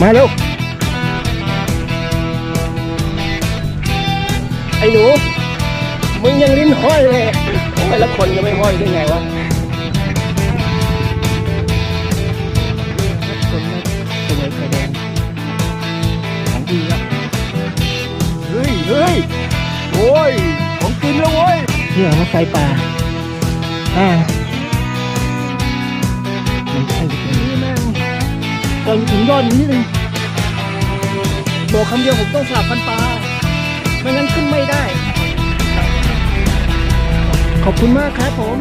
มาเร็ว ไอ้หนู มึงยังลิ้นห้อยเลยโอ้ยแล้วคนจะไม่ห้อยได้ไงวะคนไม่ตัวไฟแดงของดีอะเฮ้ยเฮ้ยโอ้ยของกินแล้วเว้ยเนี่ยมาใส่ป่าอ่า ก่อนถึงยอดนี้เลยบอกคำเดียวผมต้องสลับฟันปลาไม่งั้นขึ้นไม่ได้ ขอบคุณมากครับผม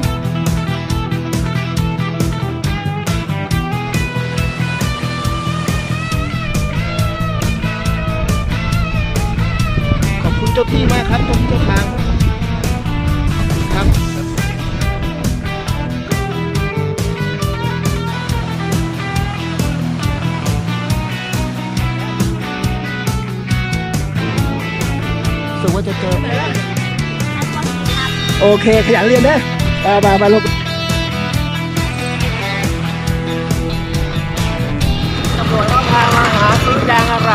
ขอบคุณเจ้าที่มากครับเจ้าที่เจ้าทาง โอเค ขยันเรียนนะไปไปไปลูกตำรวจก็พามาหาซื้อยางอะไร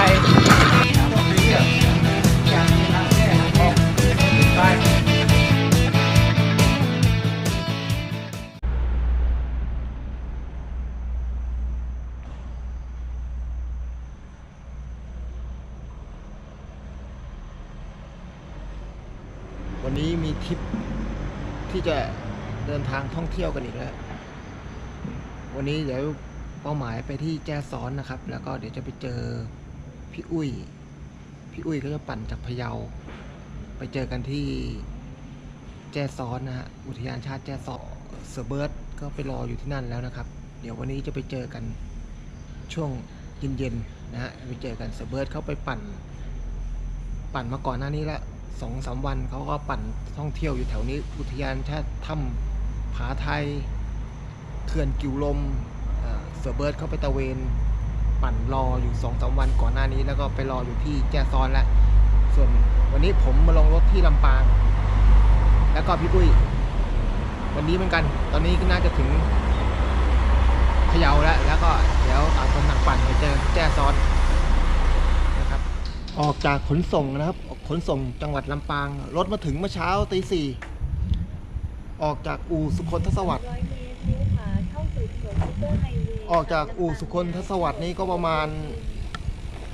วันนี้มีทริป ที่จะเดินทางท่องเที่ยวกันอีกแล้ว วันนี้เดี๋ยวเป้าหมายไปที่แจ้ซ้อนนะครับ แล้วก็เดี๋ยวจะไปเจอพี่อุ้ย พี่อุ้ยก็จะปั่นจากพะเยา ไปเจอกันที่แจ้ซ้อนนะฮะ อุทยานชาติแจ้ซ้อนเซอร์เบิร์ดก็ไปรออยู่ที่นั่นแล้วนะครับ เดี๋ยววันนี้จะไปเจอกันช่วงเย็นๆนะฮะ ไปเจอกันเซอร์เบิร์ดเขาไปปั่น ปั่นมาก่อนหน้านี้และ สองสามวันเขาก็ปั่นท่องเที่ยวอยู่แถวนี้ อุทยานชาติถ้ำผาไทยเขื่อนกิวลมเอ่อเสือเบิร์ดเขาไปตะเวน ปั่นรออยู่สองสามวันก่อนหน้านี้แล้วก็ไปรออยู่ที่แจซ้อนแล้วส่วนวันนี้ผมมาลงรถที่ลำปาง แล้วก็พี่ปุ้ย วันนี้เหมือนกัน ตอนนี้ก็น่าจะถึงพะเยาแล้ว แล้วก็เดี๋ยวต่างคนต่างปั่นไปเจอแจ้ซ้อนนะครับ ออกจากขนส่งนะครับ ขนส่งจังหวัดลำปาง รถมาถึงเมื่อเช้าตีสี่ออกจากอู่สุคนทศวรรษร้อยเมตรเลี้ยวขวาเข้าสู่ถนนซูเปอร์ไฮเวย์ออกจากอู่สุคนทศวรรษนี้ก็ประมาณ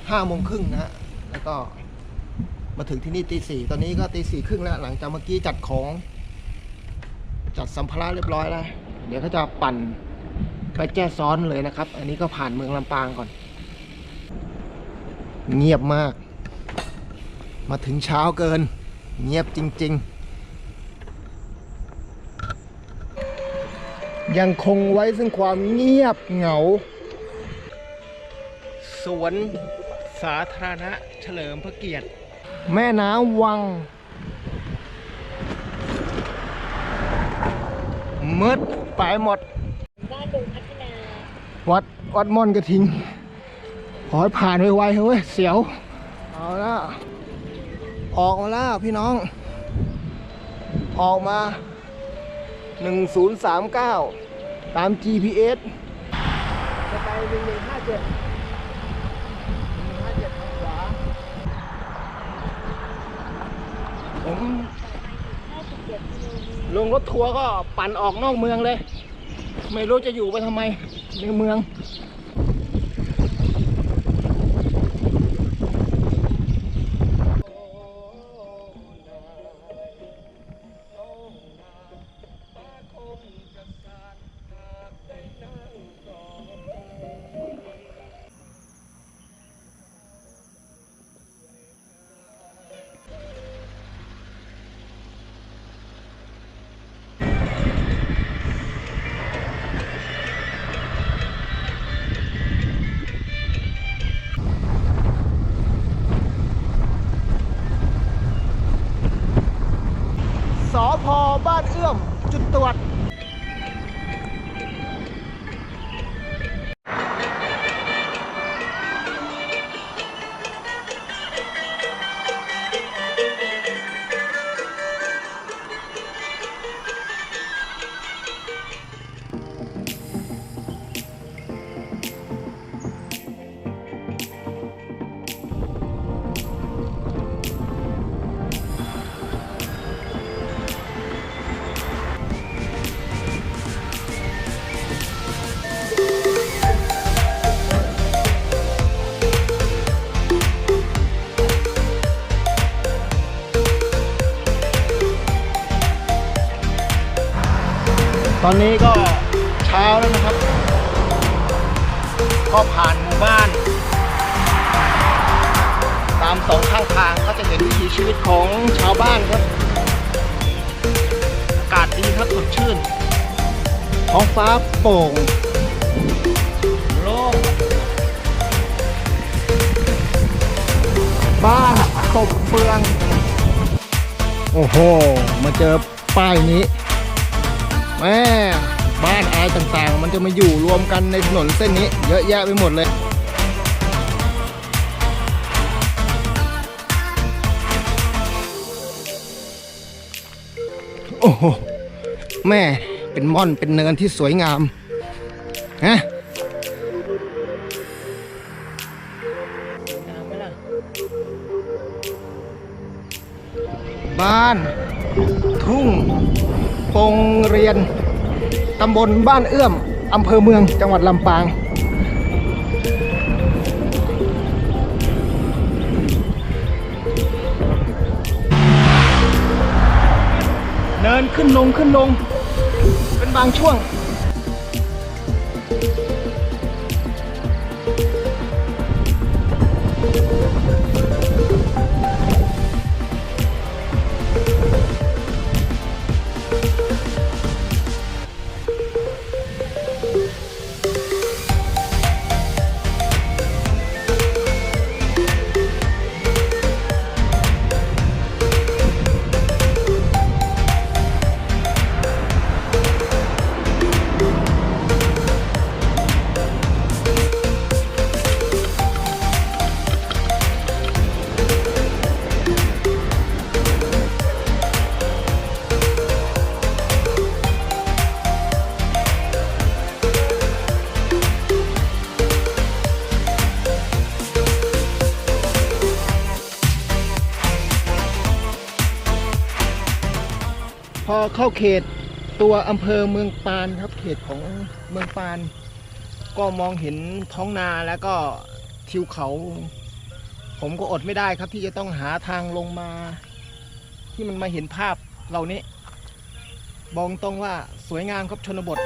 ห้าโมงครึ่งนะฮะแล้วก็มาถึงที่นี่ตีสี่ตอนนี้ก็ตีสี่ครึ่งแล้ว หลังจากเมื่อกี้จัดของ จัดสัมภาระเรียบร้อยแล้ว เดี๋ยวเขาจะปั่นไปแจ้ซ้อนเลยนะครับ อันนี้ก็ผ่านเมืองลำปางก่อน เงียบมาก มาถึงเช้าเกิน เงียบจริง ๆ ยังคงไว้ซึ่งความเงียบเหงา สวนสาธารณะเฉลิมพระเกียรติ แม่น้ำวังมืดไปหมดบ้านดงพัฒนาวัดวัดม่อนกระทิง ขอให้ผ่านไวๆเฮ้ย เสียว ออกมาแล้วพี่น้อง ออกมา 1039 ตาม GPS จะไป1157 1157ทางขวาผมลงรถทัวร์ก็ปั่นออกนอกเมืองเลย ไม่รู้จะอยู่ไปทำไมในเมือง ของชาวบ้านครับ อากาศดีครับสดชื่น ท้องฟ้าโปร่งโล่งบ้านตบเฟือง โอ้โห มาเจอป้ายนี้ แม่บ้านอะไรต่างๆ มันจะมาอยู่รวมกันในถนนเส้นนี้ เยอะแยะไปหมดเลย โอ้โห แม่เป็นม่อนเป็นเนินที่สวยงามฮะบ้าน ทุ่งโปงเรียน ตำบลบ้านเอื้อม อำเภอเมืองจังหวัดลำปาง เดินขึ้นลงขึ้นลง เป็นบางช่วง เข้าเขตตัวอำเภอเมืองปานครับ เขตของเมืองปาน ก็มองเห็นท้องนาแล้วก็ทิวเขา ผมก็อดไม่ได้ครับ ที่จะต้องหาทางลงมา ที่มันมาเห็นภาพเหล่านี้บอกตรงว่าสวยงามครับชนบท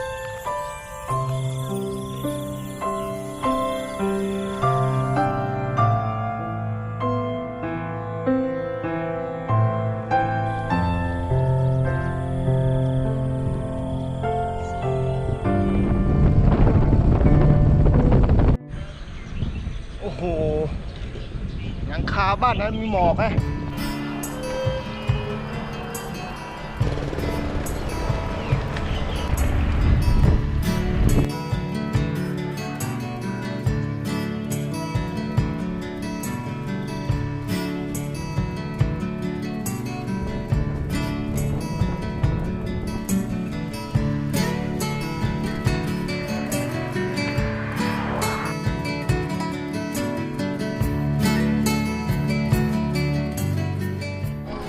บ้านนั้นมีหมอกไง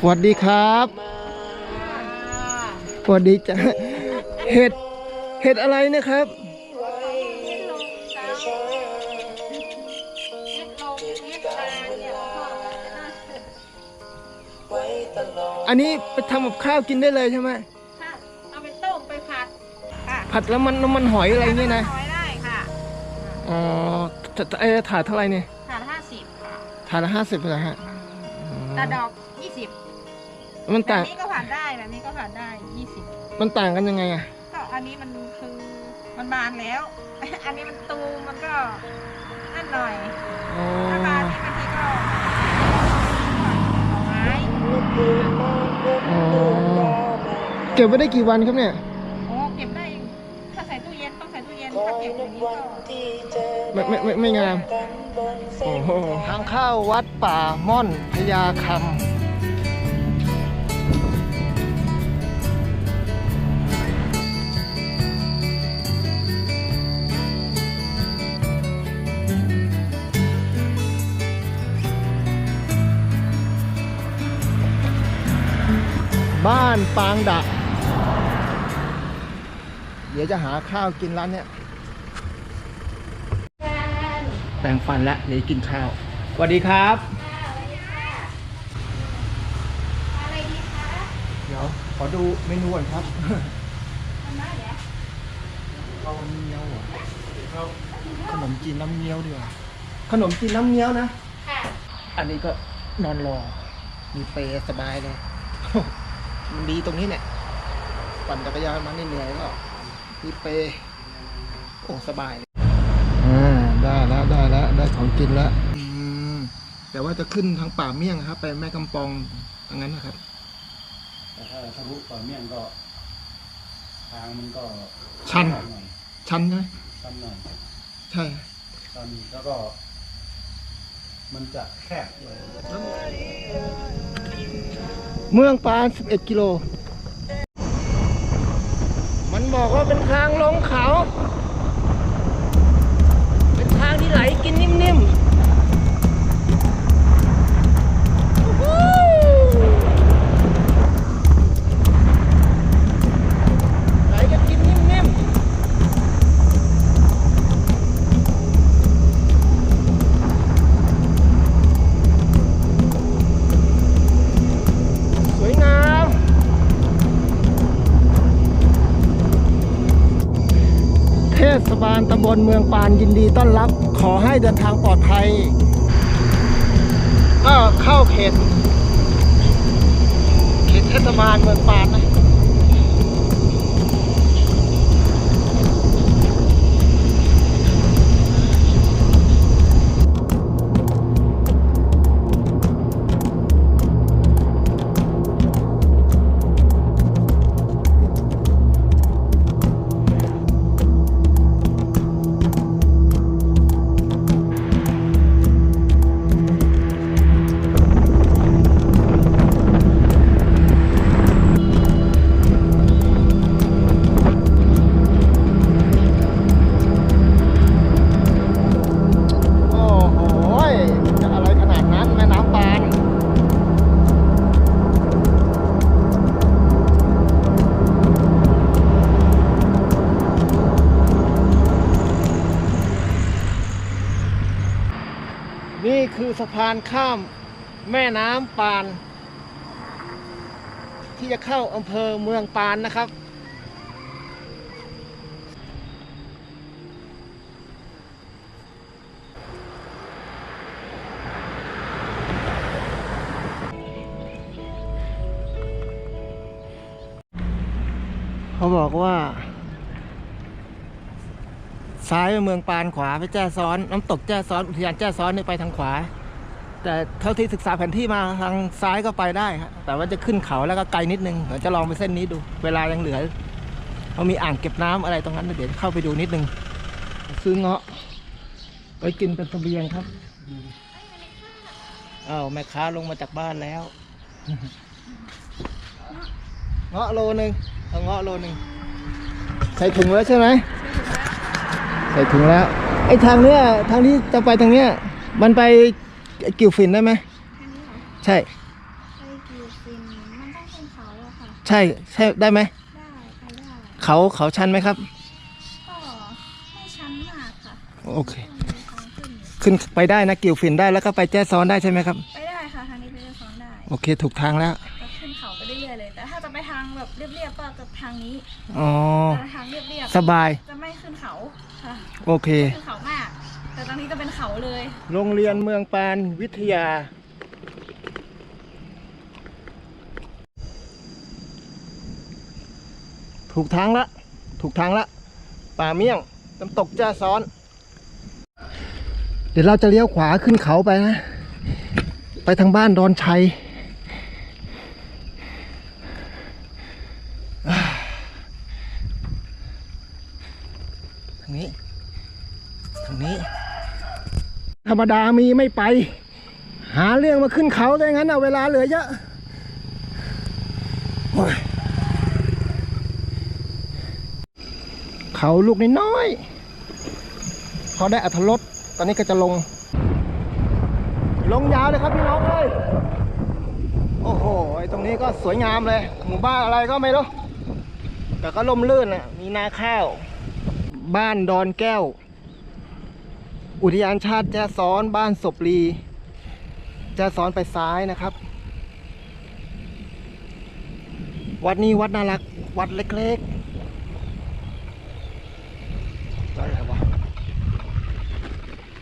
วัสดีครับสวัสดีจ้ะเห็ดเห็ดอะไรนะครับ อันนี้ไปทำกับข้าวกินได้เลยใช่ไหมค่ะเอาไปต้มไปผัดค่ะผัดแล้วมันน้ำมันหอยอะไรเงี้ยนะน้อยได้ค่ะอ๋อถถเอ้ถาดเท่าไหร่เนี่ยถาดห้าสิบค่ะถาดละห้าสิบเหรอฮะตาดอกยี่สิบ มันแบบต่าง นี้ก็ผ่านได้แบบนี้ก็ผ่านได้ยี่สิบมันต่างกันยังไงอะ ก็อันนี้มันคือมันบานแล้ว อันนี้มันตูมมันก็นั่นหน่อย อ๋อ ถ้าบานนี่บางทีก็ดอกไม้อ๋อ เก็บไว้ได้กี่วันครับเนี่ย โอ้เก็บได้ ถ้าใส่ตู้เย็นต้องใส่ตู้เย็นถ้าเก็บอย่างนี้ก็ไม่ไม่ไม่ไม่งาม โอ้โห ทางเข้าวัดป่าม่อนพญาคำานปางดะ เดี๋ยวจะหาข้าวกินร้านเนี้ยแปรงฟันแล้วเดี๋ยวกินข้าวสวัสดีครับ เดี๋ยวขอดูเมนูก่อนครับข้าวเงี้ยวเหรอขนมจีนน้ำเงี้ยวดีกว่าขนมจีนน้ำเงี้ยวนะค่ะอันนี้ก็นอนรอ มีเปรย์สบายเลย มันดีตรงนี้เนี่ยปั่นจักรยานมาเหนื่อยๆก็มีเปรย์โอ้สบายเลยอ่าได้แล้วได้แล้วได้ของกินแล้วอืมแต่ว่าจะขึ้นทางป่าเมี่ยงครับ ไปแม่กำปองทางนั้นนะครับแต่ถ้าทะลุต่อเมี่ยงก็ ทางมันก็ชันหน่อยชันใช่ไหมชันหน่อยใช่ชันแล้วก็ มันจะแคบเลย เมืองปาน 11 กิโล มันบอกว่าเป็นทางลงเขา เป็นทางที่ไหลกินนิ่มๆ บาลตำบลเมืองปานยินดีต้อนรับ ขอให้เดินทางปลอดภัย ก็เข้าเขตเขตเทศบาลเมืองปานนะ คือสะพานข้ามแม่น้ำปาน ที่จะเข้าอำเภอเมืองปานนะครับ เขาบอกว่าซ้ายไปเมืองปานขวาไปแจ้ซ้อน น้ำตกแจ้ซ้อน อุทยานแจ้ซ้อนนี่ไปทางขวา แต่เท่าที่ศึกษาแผนที่มาทางซ้ายก็ไปได้ครับแต่ว่าจะขึ้นเขาแล้วก็ไกลนิดนึงเดี๋ยวจะลองไปเส้นนี้ดู เวลายังเหลือเขามีอ่างเก็บน้ำอะไรตรงนั้นเดี๋ยวเข้าไปดูนิดนึง ซื้อเงาะไปกินเป็นเสบียงครับอ้าวแม่ค้าลงมาจากบ้านแล้ว เงาะโลหนึ่งเอาเงาะโลหนึ่งใส่ถุงแล้วใช่ไหมใส่ถุงแล้วไอ้ทางเนี้ยทางที่จะไปทางเนี้ยมันไป กิ่วฝิ่นได้ไหมอันนี้เหรอใช่ไปกิวฟินมันต้องเป็นเขาอะค่ะใช่ใช่ได้ไหมได้ไปได้เขาเขาชันไหมครับก็ไม่ชั้นมากค่ะโอเคก็มีทางขึ้นอยู่ขึ้นไปได้นะกิ่วฝิ่นได้แล้วก็ไปแจ้ซ้อนได้ใช่ไหมครับไปได้ค่ะทางนี้ไปเรื่อยซ้อนได้โอเค ถูกทางแล้วก็ขึ้นเขาไปเรื่อยๆเลยแต่ถ้าจะไปทางแบบเรียบๆก็จะทางนี้อ๋อแต่ทางเรียบสบายๆจะไม่ขึ้นเขาค่ะโอเคขึ้นเขามากแต่ตอนนี้จะเป็นเขาเลย โรงเรียนเมืองปานวิทยา ถูกทางละ ถูกทางละ ป่าเมี่ยงน้ำตกจ้าซ้อน เดี๋ยวเราจะเลี้ยวขวาขึ้นเขาไปนะ ไปทางบ้านดอนชัยทางนี้ ทางนี้ ธรรมดามีไม่ไป หาเรื่องมาขึ้นเขาได้งั้นเอาเวลาเหลือเยอะเขาลูกน้อยๆพอได้อัธรสตอนนี้ก็จะลง ลงยาวเลยครับพี่น้องเอ้ยโอ้โหตรงนี้ก็สวยงามเลย หมู่บ้านอะไรก็ไม่รู้แต่ก็ล่มลื่นอะมีนาข้าว บ้านดอนแก้ว อุทยานชาติแจ้ซ้อนบ้านศพลีแจ้ซ้อนไปซ้ายนะครับ วัดนี้วัดน่ารัก วัดเล็กๆแล้วอะไรวะ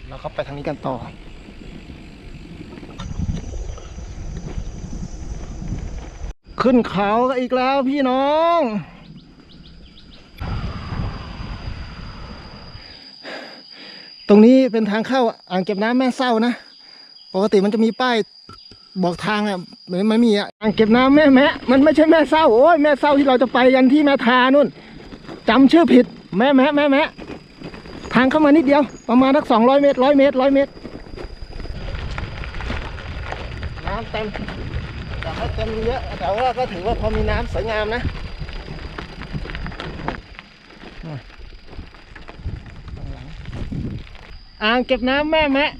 เราเข้าไปทางนี้กันต่อขึ้นเขาอีกแล้วพี่น้อง รงนี้เป็นทางเข้าอ่างเก็บน้ำแม่เศร้านะ ปกติมันจะมีป้ายบอกทางอะมันไม่มีอะอ่างเก็บน้ำแม่แมะมันไม่ใช่แม่เศร้าโอ้ยแม่เศร้าที่เราจะไปกันที่แม่ทานู่นจำชื่อผิดแม่แมะแม่แมะทางเข้ามานิดเดียวประมาณสักสองร้อยเมตรร้อยเมตรร้อยเมตรน้ำเต็มแต่ให้เต็มเยอะแต่ว่าก็ถือว่าพอมีน้ำสวยงามนะข้างหลัง อ่างเก็บน้ำแม่แมะ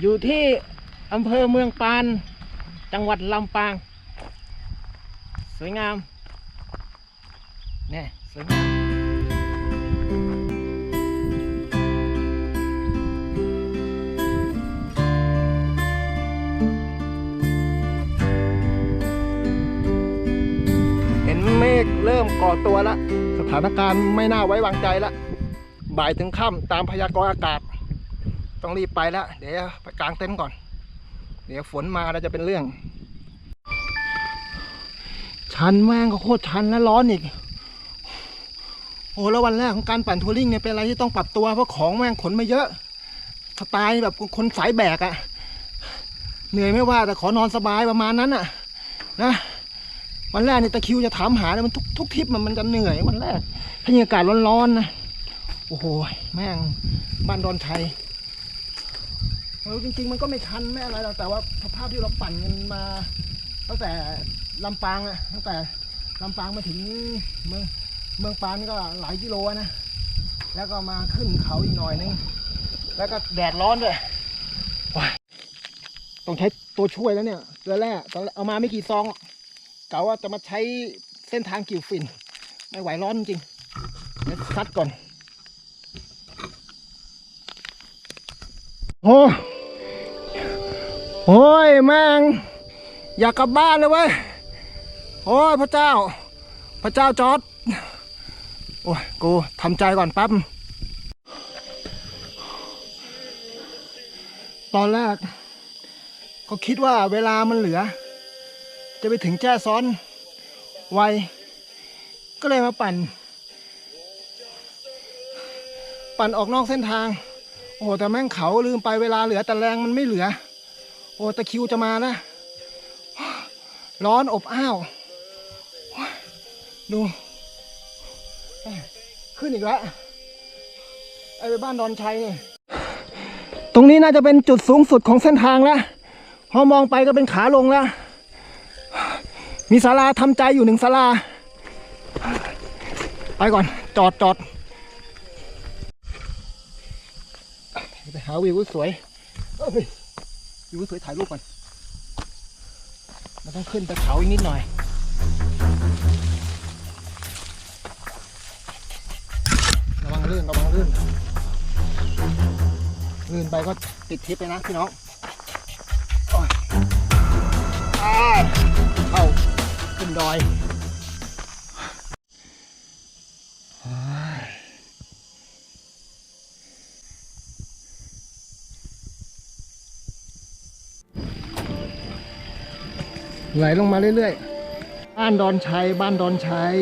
อยู่ที่อำเภอเมืองปาน จังหวัดลำปาง สวยงามเนี่ยสวยงามเห็นเมฆเริ่มก่อตัวแล้ว สถานการณ์ไม่น่าไว้วางใจแล้ว บ่ายถึงค่ำตามพยากรณ์อากาศ ต้องรีบไปแล้ว เดี๋ยวไปกางเต็นท์ก่อน เดี๋ยวฝนมาแล้วจะเป็นเรื่อง ชันแม่งก็โคตรชันและร้อนอีก โอ้แล้ววันแรกของการปั่นทัวริงเนี่ยเป็นอะไรที่ต้องปรับตัวเพราะของแม่งขนมาเยอะ สไตล์แบบคนสายแบกอะเหนื่อยไม่ว่าแต่ขอนอนสบายประมาณนั้นอะนะวันแรกนี่ตะคิวจะถามหาเลยมันทุกทุกทริปมันมันจะเหนื่อยวันแรกถ้ามีอากาศร้อนๆนะ โอ้โห แม่งบ้านดอนชัยเออจริง ๆ มันก็ไม่ชันไม่อะไรหรอกแต่ว่าสภาพที่เราปั่นกันมา ตั้งแต่ลำปางอะตั้งแต่ลำปางมาถึงเมืองเมืองปานก็หลายกิโลนะ แล้วก็มาขึ้นเขาอีกหน่อยนึง แล้วก็แดดร้อนด้วยต้องใช้ตัวช่วยแล้วเนี่ยเกลือแร่ตอนเอามาไม่กี่ซองกะว่าจะมาใช้เส้นทางกิ่วฝิ่นไม่ไหวร้อนจริงเดี๋ยวซัดก่อน โอ้โอ้ยแม่ง อยากกลับบ้านเลยเว้ย โอ้ยพระเจ้า พระเจ้าจอด โอ้ยกูทำใจก่อนแป๊บ ตอนแรก ก็คิดว่าเวลามันเหลือ จะไปถึงแจ้ซ้อน ไว ก็เลยมาปั่น ปั่นออกนอกเส้นทาง โอ้แต่แม่งเขาลืมไปเวลาเหลือแต่แรงมันไม่เหลือ โอ้ตะคิวจะมาแล้วร้อนอบอ้าว ดู ขึ้นอีกแล้วไอ้ไปบ้านดอนชัยนี่ตรงนี้น่าจะเป็นจุดสูงสุดของเส้นทางแล้วพอมองไปก็เป็นขาลงแล้ว มีศาลาทำใจอยู่หนึ่งศาลา ไปก่อนจอดจอด หาวิวสวยเอ้ยวิวสวยถ่ายรูปก่อนมันต้องขึ้นไปเขาอีกนิดหน่อยระวังลื่นระวังลื่นลื่นไปก็ติดทิปเลยนะพี่น้องอ้ายเข้าขึ้นดอย ไหลลงมาเรื่อยๆ บ้านดอนชัย บ้านดอนชัย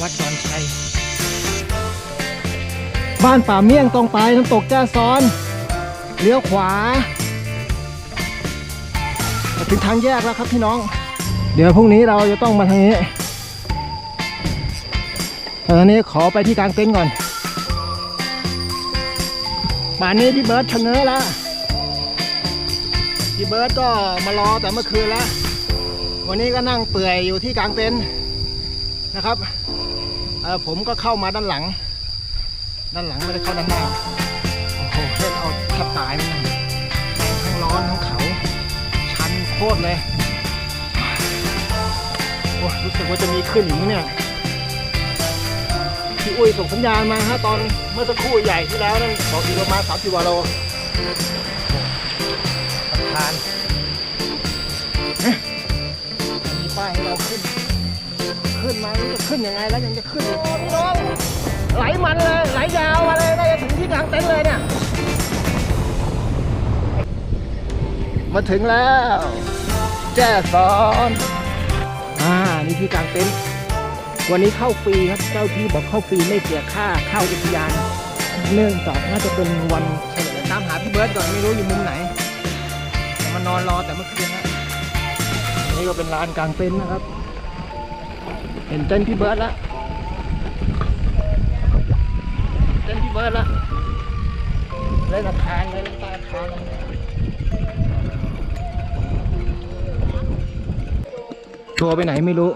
วัดดอนชัย บ้านป่าเมี่ยงตรงไปน้ำตกแจ้ซ้อน เลี้ยวขวาถึงทางแยกแล้วครับพี่น้อง เดี๋ยวพรุ่งนี้เราจะต้องมาทางนี้ตอนนี้ขอไปที่กลางเต็นท์ก่อนป่านนี้พี่เบิร์ดชะเง้อแล้วพี่เบิร์ดก็มารอแต่เมื่อคืนแล้ว วันนี้ก็นั่งเปื่อยอยู่ที่กลางเต็นท์นะครับเออผมก็เข้ามาด้านหลัง ด้านหลังไม่ได้เข้าด้านหน้า เล่นเอาแทบตายมันนะทั้งร้อนทั้งเขา ชันโคตรเลยโอ้ยรู้สึกว่าจะมีขึ้นอีกมั้งเนี่ยพี่อุ้ยส่งสัญญาณมาฮะตอนเมื่อสักครู่ใหญ่ที่แล้วนั่นบอกอีกประมาณสามสิบวาโลสะพานเอ๊ะมีป้ายให้เราขึ้น ขึ้นมาไม่รู้จะขึ้นยังไงแล้วยังจะขึ้นอีกโอ้พี่น้องไหลมันเลยไหลยาวมาเลยได้ถึงที่กลางเต็นท์เลยเนี่ย มาถึงแล้ว แจ้ซ้อนอ่านี่ที่กลางเต็นท์วันนี้เข้าฟรีครับเจ้าที่บอกเข้าฟรีไม่เสียค่าเข้าอุทยาน เนื่องจากน่าจะเป็นวันเฉลิมตามหาพี่เบิร์ดก่อนไม่รู้อยู่มุมไหนมานอนรอแต่เมื่อคืนนะนี่ก็เป็นลานกลางเต็นท์นะครับ เห็นเต็นท์พี่เบิร์ดแล้วเต็นท์พี่เบิร์ดแล้วเล่นอาคารเลยเล่นใต้อาคารเลย ทัวร์ไปไหนไม่รู้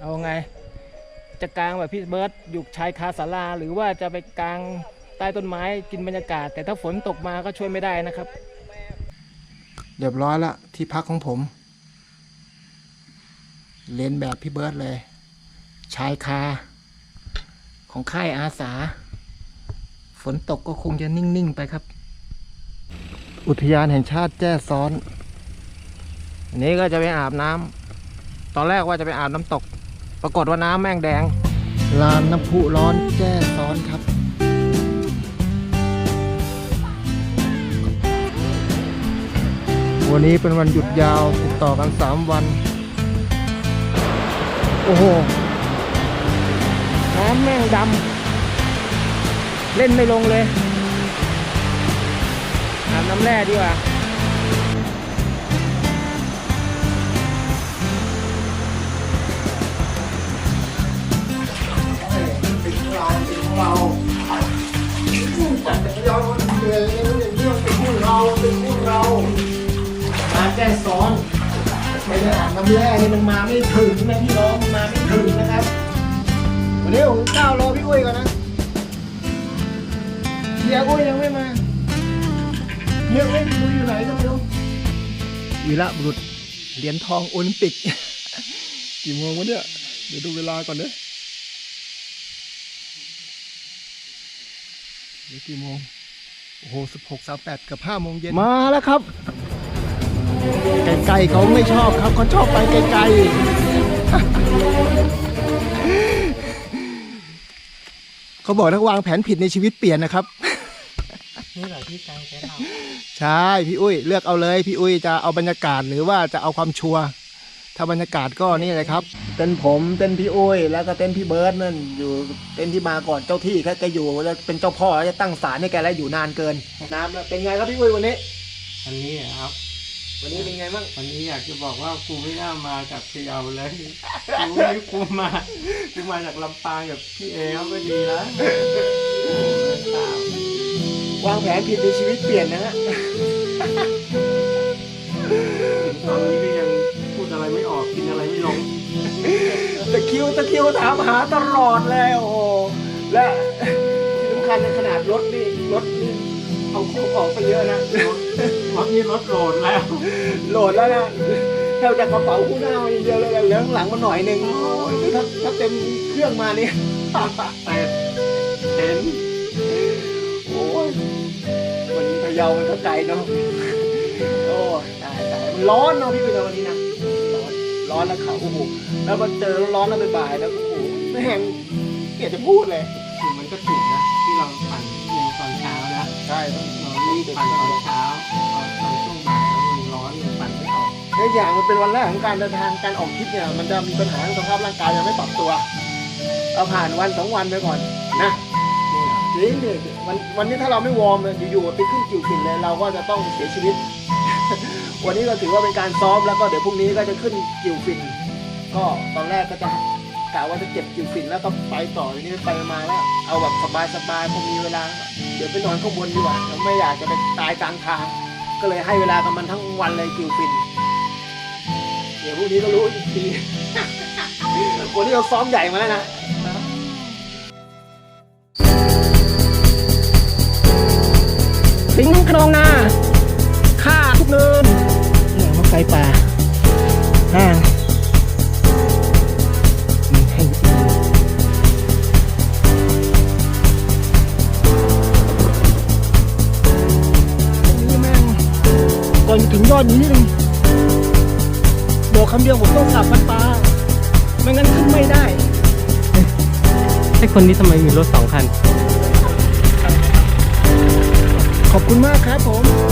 เอาไง จะกลางแบบพี่เบิร์ดอยู่ชายคาศาลาหรือว่าจะไปกลางใต้ต้นไม้กินบรรยากาศ แต่ถ้าฝนตกมาก็ช่วยไม่ได้นะครับ เรียบร้อยละที่พักของผมเลียนแบบพี่เบิร์ดเลย ชายคา ของค่ายอาสา ฝนตกก็คงจะนิ่ง ๆ ไปครับ อุทยานแห่งชาติแจ้ซ้อน อันนี้ก็จะไปอาบน้ำ ตอนแรกว่าจะไปอาบน้ำตก ปรากฏว่าน้ำแม่งแดง ลานน้ำพุร้อนแจ้ซ้อนครับ วันนี้เป็นวันหยุดยาวติดต่อกัน 3 วัน โอ้โห น้ำแม่งดำ เล่นไม่ลงเลย น้ำแร่ดีกว่าเป็นของเราเป็นของเราแต่เราเหนื่อยอย่างนี้มันเป็นพวกเราเป็นพวกเรามาแก้ซ้อนไม่ได้อาบน้ำแร่นี่มันมาไม่ถึงนะพี่น้องมันมาไม่ถึงนะครับวันนี้ผมก้าวรอพี่อุ้ยก่อนนะเฮียอุ้ยยังไม่มา เฮียอุ้ยดูอยู่ไหนก็ไม่รู้วีระบุรุษเหรียญทองโอลิมปิก กี่โมงวะเนี่ย เดี๋ยวดูเวลาก่อนเด้อเดี๋ยวกี่โมง โอ้โหสิบหกสามแปดกับห้าโมงเย็น มาแล้วครับ ไกลๆเขาไม่ชอบครับเขาชอบไปไกลๆ เขาบอกถ้าวางแผนผิดในชีวิตเปลี่ยนนะครับนี่เหรอที่กลางเต็นท์เรา ใช่พี่อุ้ย เลือกเอาเลย พี่อุ้ยจะเอาบรรยากาศหรือว่าจะเอาความชัวร์ถ้าบรรยากาศก็นี่เลยครับ เต้นผมเต้นพี่อุ้ยแล้วก็เต้นพี่เบิร์ดนั่นอยู่เต้นที่มาก่อนเจ้าที่แค่แกอยู่แล้วเป็นเจ้าพ่อแล้วจะตั้งศาลให้แกแล้วอยู่นานเกินน้ำแล้วเป็นไงครับพี่อุ้ยวันนี้ อันนี้ครับ วันนี้เป็นไงบ้างวันนี้อยากจะบอกว่ากูไม่น่ามาจากพะเยาเลยกูไม่กูมากูมาจากลำปางกับพี่เอเขาก็ดีแล้ว วางแผนผิดในชีวิตเปลี่ยนนะฮะตอนนี้ก็ยังพูดอะไรไม่ออกกินอะไรไม่ลงตะคริวตะคริวถามหาตลอดเลยโอ้โหและที่สำคัญในขนาดรถนี่รถนี่เอาโคกออกไปเยอะนะรถนี้รถโหลดแล้ว โหลดแล้วนะแทบจะกระเป๋าคู่หน้ามาอย่างเดียวเลยเหลือข้างหลังมาหน่อยหนึ่งโอ้ยถ้าถ้าเต็มเครื่องมานี่แต่เห็นโอ้ยวันนี้พะเยามันก็ไกลเนาะโอ้ยตายตายมันร้อนเนาะพี่เป็นวันนี้นะร้อนร้อนแล้วเขาโอ้โหแล้วมันเจอร้อนแล้วบ่ายๆแล้วโอ้โหแม่งเกลียดจะพูดเลยคือมันก็ถูกนะที่เราปั่นเร็วตอนเช้านะใช่ต้องเรารีบปั่นตอนเช้าตอนตอนช่วงบ่ายแล้วมันร้อนมันปั่นไม่ออกในอย่างมันเป็นวันแรกของการเดินทางการออกทริปเนี่ยมันจะมีปัญหาเรื่องสภาพร่างกายยังไม่ปรับตัว เอาผ่านวันสองวันไปก่อนนะนี่เหรอ จริงดิวันวันนี้ถ้าเราไม่วอร์มเลยอยู่ๆไปขึ้นกิ่วฝิ่นเลยเราก็จะต้องเสียชีวิต วันนี้ก็ถือว่าเป็นการซ้อมแล้วก็เดี๋ยวพรุ่งนี้ก็จะขึ้นกิ่วฝิ่นก็ตอนแรกก็จะกะว่าจะเก็บกิ่วฝิ่นแล้วก็ไปต่อทีนี้ไปมาแล้ว เอาแบบสบายๆพอมีเวลา เดี๋ยวไปนอนข้างบนดีกว่าเราไม่อยากจะไปตายกลางทาง ก็เลยให้เวลากับมันทั้งวันเลยกิ่วฝิ่นเดี๋ยวพรุ่งนี้ก็รู้อีกทีวันนี้เราซ้อมใหญ่มาแล้วนะ งทุกคองนาฆ่าทุกเนินหลังไฟป่าห้างก่อนถึงยอดนี้นิดนึงบอกคำเดียวผมต้องสับมันปลาไม่งั้นขึ้นไม่ได้ไอคนนี้ทำไมมีรถสองคัน ขอบคุณมากครับผม